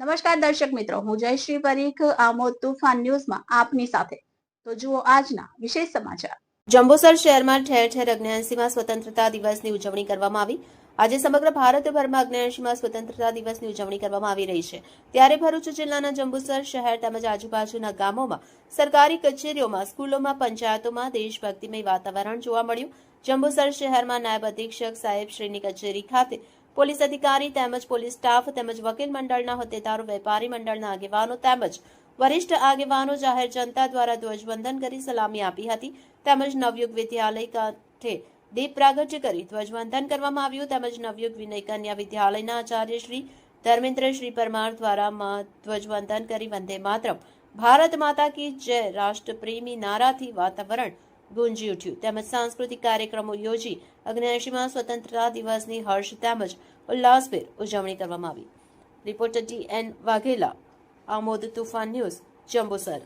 નમસ્કાર દર્શક મિત્રો, હું જયશ્રી પરીખ, આમોદ તુફાન ન્યૂઝમાં આપની સાથે. તો જુઓ આજના વિશેષ સમાચાર. જંબુસર શહેરમાં ઠેર ઠેર અગ્નેયાસીમાં સ્વતંત્રતા દિવસની ઉજવણી કરવામાં આવી. આજે સમગ્ર ભારતભરમાં અગ્નેયાસીમાં સ્વતંત્રતા દિવસની ઉજવણી કરવામાં આવી રહી છે. ત્યારે ભરૂચ જિલ્લાના જંબુસર શહેર તેમજ આજુબાજુના ગામોમાં સરકારી કચેરીઓમાં, સ્કૂલોમાં, પંચાયતોમાં દેશભક્તિમય વાતાવરણ જોવા મળ્યું. જંબુસર શહેરમાં નાયબ અધિક્ષક સાહેબ શ્રીની કચેરી ખાતે પોલીસ અધિકારી તેમજ પોલીસ સ્ટાફ તેમજ વકીલ મંડળના હોદ્દેદારો, વેપારી મંડળના આગેવાનો તેમજ વરિષ્ઠ આગેવાનો, જાહેર જનતા દ્વારા ધ્વજવંદન કરી સલામી આપી હતી. તેમજ નવયુગ વિદ્યાલય કાંઠે દીપ પ્રાગટ્ય કરી ધ્વજવંદન કરવામાં આવ્યું. તેમજ નવયુગ વિનય કન્યા વિદ્યાલયના આચાર્ય શ્રી ધર્મેન્દ્ર શ્રી પરમાર દ્વારા ધ્વજવંદન કરી વંદે માતરમ. ભારત માતા કી જય રાષ્ટ્રપ્રેમી નારાથી વાતાવરણ ગુંજી ઉઠ્યું. તેમજ સાંસ્કૃતિક કાર્યક્રમો યોજી અગ્નેયાશીમાં સ્વતંત્રતા દિવસની હર્ષ તેમજ ઉલ્લાસભેર ઉજવણી કરવામાં આવી. Reporter T N Vaghela, Amod Toofan news, Jambusar.